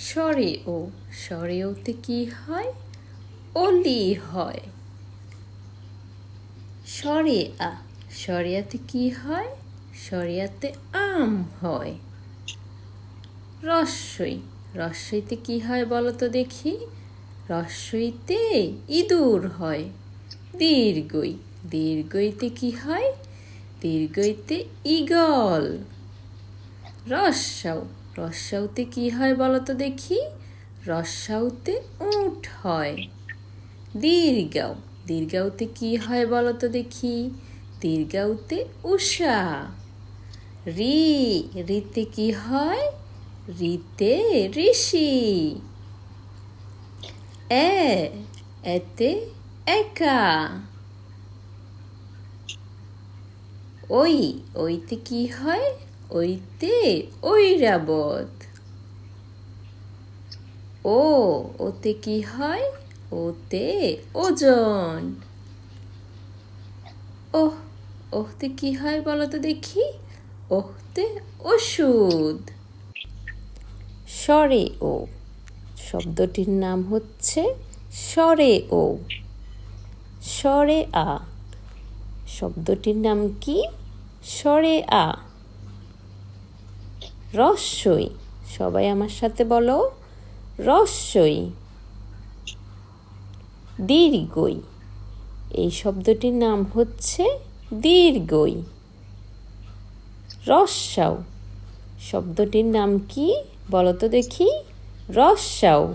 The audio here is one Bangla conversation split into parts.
স্বরে ও স্বরে ওতে কি হয়? অলি হয়। স্বরে আ, স্বরিয়াতে কি হয়? স্বরিয়াতে আম হয়। রস্যই, রস্যইতে কি হয় বলো তো দেখি? রস্যইতে ইঁদুর হয়। দীর্ঘই, দীর্ঘইতে কি হয়? দীর্ঘইতে ইগল রস্যাও রস্যাউতে কি হয় বলো তো দেখি? রসাউতে উঠ হয়। দীর্ঘাও দীর্ঘাউতে কি হয় বলো তো দেখি? দীর্ঘাউতে উষা। রি, রিতে কি হয়? রিতে ঋষি। এ, এতে একা। ওই, ওইতে কি হয়? ওইতে ওই ঐরাবত ও, ওতে কি হয়? ওতে ওজন। ওহ, ওহতে কি হয় বলো তো দেখি? ওহতে ওষুধ। সরে ও। শব্দটির নাম হচ্ছে সরে ও। সরে আ। শব্দটির নাম কি? সরে আ। রস্যই সবাই আমার সাথে বলো রস্যই দীর্ঘই। এই শব্দটির নাম হচ্ছে দীর্ঘই। রস্যাও শব্দটির নাম কি বলো তো দেখি? রস্যাও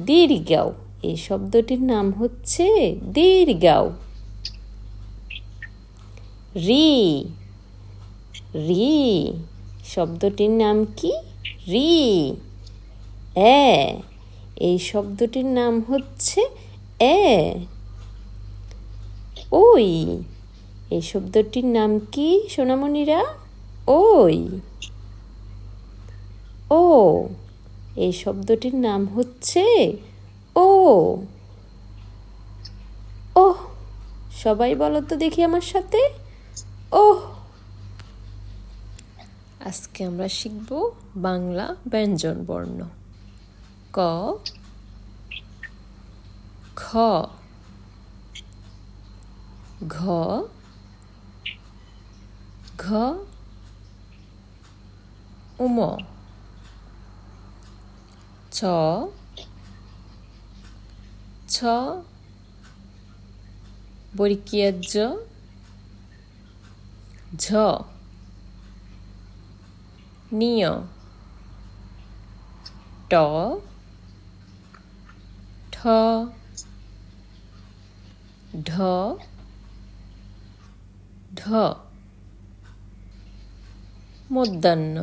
দীর্ঘাও। এই শব্দটির নাম হচ্ছে দীর্ঘাও। রি। রি। শব্দটির নাম কি? রি। এ। এই শব্দটির নাম হচ্ছে এ। ওই। এই শব্দটির নাম কি, সোনামণিরা? ওই। ও। এই শব্দটির নাম হচ্ছে ও। ওহ, সবাই বলো তো দেখি আমার সাথে। ওহ আজকে আমরা শিখব বাংলা ব্যঞ্জন বর্ণ। ক। খ। ঘ। ঘ। উম। ছ। ছ। বরিকিয়াজ্য ঝ। নিয় ট ঠ ঢ ঢ মধ্যাহ্ন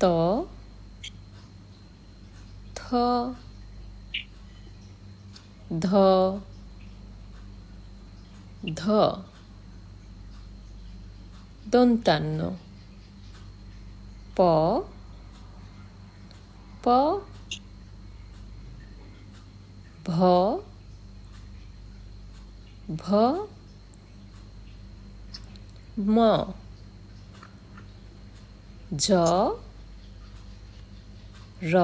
ত থ দন্তান্ন প প ভ ভ ম জ র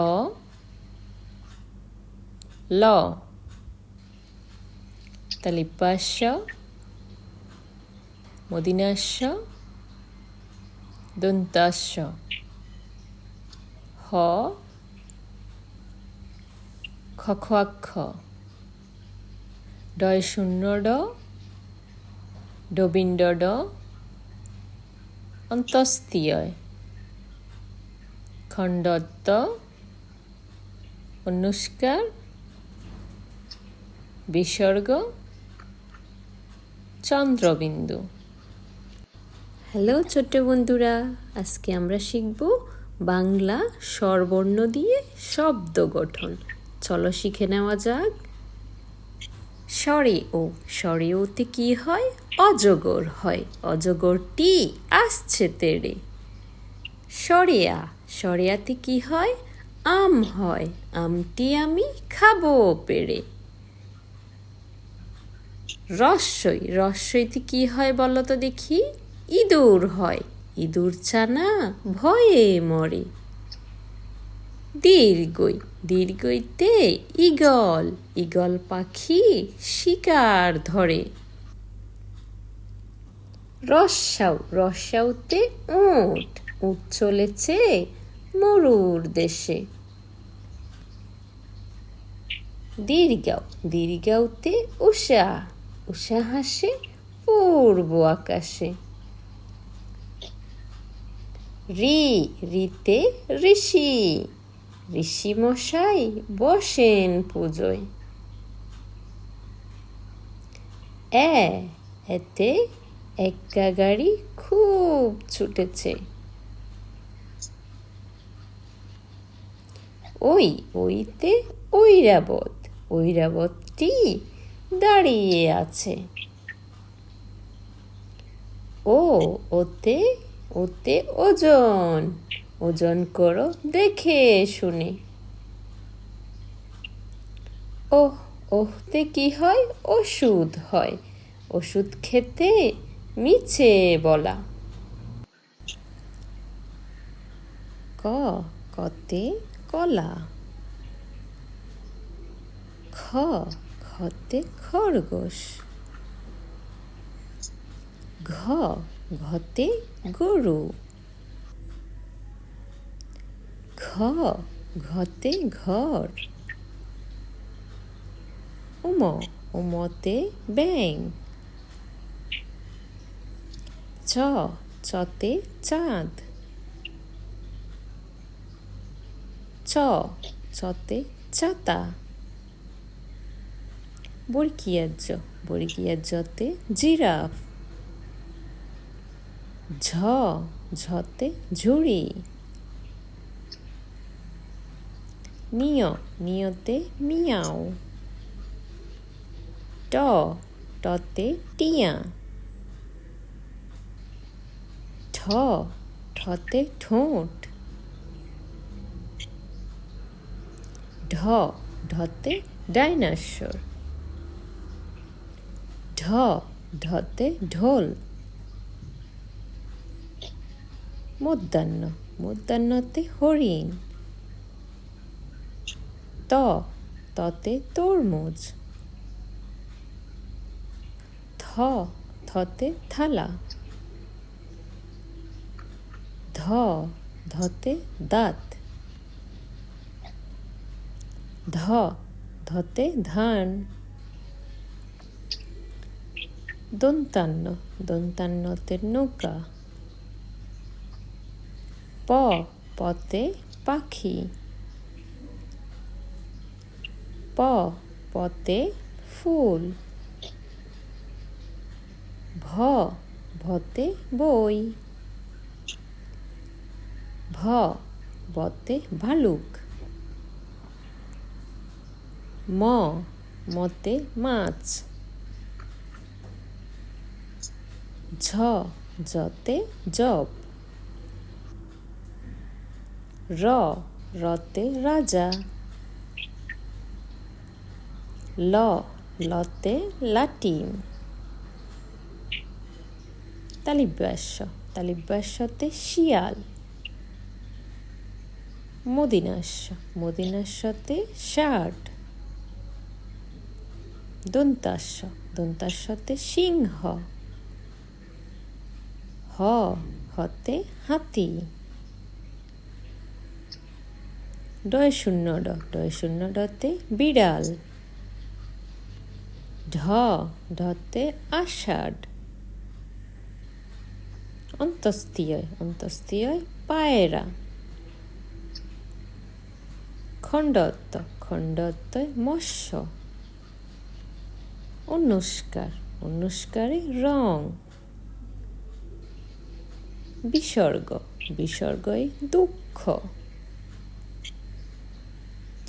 ল। তালিপাস্য মদিনাস্য দন্তাস্য হ খখোয়াক্ষ ডয় শূন্য ড ডবিন্ড ড অন্তস্তীয় খণ্ডত্ব অনুষ্কার বিসর্গ চন্দ্রবিন্দু হ্যালো ছোট্ট বন্ধুরা, আজকে আমরা শিখব বাংলা স্বরবর্ণ দিয়ে শব্দ গঠন। চলো শিখে নেওয়া যাক। স্বরে ও স্বরে ওতে কি হয়? অজগর হয়। অজগরটি আসছে তেড়ে। সরেয়া সরেয়াতে কি হয়? আম হয়। আমটি আমি খাব পেড়ে। রস্যই রস্যইতে কি হয় বলো তো দেখি? ইঁদুর হয়। ইঁদুর ছানা ভয়ে মরে। দীর্ঘই, দীর্ঘইতে ইগল ইগল পাখি শিকার ধরে। রসাও রসাউতে উট উট চলেছে মরুর দেশে। দীর্ঘাও দীর্ঘাউতে উষা উষা হাসে পূর্ব আকাশে। রি, রিতে ঋষি। ঋষি মশাই বসেন পুজোয়। এ, এতে একা গাড়ি খুব ছুটেছে। ওই, ওইতে ঐরাবত, ঐরাবতটি দাঁড়িয়ে আছে। ও, ওতে ওতে ওজন। ওজন করো, দেখে শুনে। ওহ, ওহতে কি হয়? ওষুধ হয়। ওষুধ খেতে মিছে বলা। ক, কতে কলা। খ, খতে খরগোশ। ঘ ঘতে গরু। ঘ, ঘতে ঘর। উম, উমতে ব্যাং ছ চতে চাঁদ। চ, চতে ছাতা বর্গীয়াজ্য, বর্গীয়াজ্যতে জিরাফ। ঝ, ঝতে ঝুড়ি। নিয়, নিয়তে মিয়াও। ট, টতে টিয়া। ঠ, ঠতে ঠোঁট। ঢ, ঢতে ডাইনাসোর। ঢ, ঢতে ঢোল। মধ্যাহ্ন, মধ্যাহ্নতে হরিণ। ত, ততে তরমুজ। থ থতে থালা। ধ, ধতে দাঁত। ধ, ধতে ধান। দন্তান্ন দন্তান্নতে নৌকা। প পতে পাখি। প পতে ফুল। ভ ভতে বই। ভ বতে ভালুক। ম মতে মাছ। ঝ যতে জব। র, রতে রাজা। ল, লতে লাটিম তালিব্যাস্য, তালিব্যাস্যতে শিয়াল। মদিনাস্য, মদিনাস্যতে ষাট। দন্তাস্য, দন্তাস্যতে সিংহ। হ, হতে হাতি। ডয় শূন্য ড ডয় শূন্য ডতে বিড়াল। ঢ ঢতে আষাঢ়। অন্তস্তীয় অন্তস্তীয় পায়রা। খণ্ডত্ব খণ্ডত্ব মৎস্য। অনুষ্কার, অনুষ্কারে রং। বিসর্গ, বিসর্গই দুঃখ।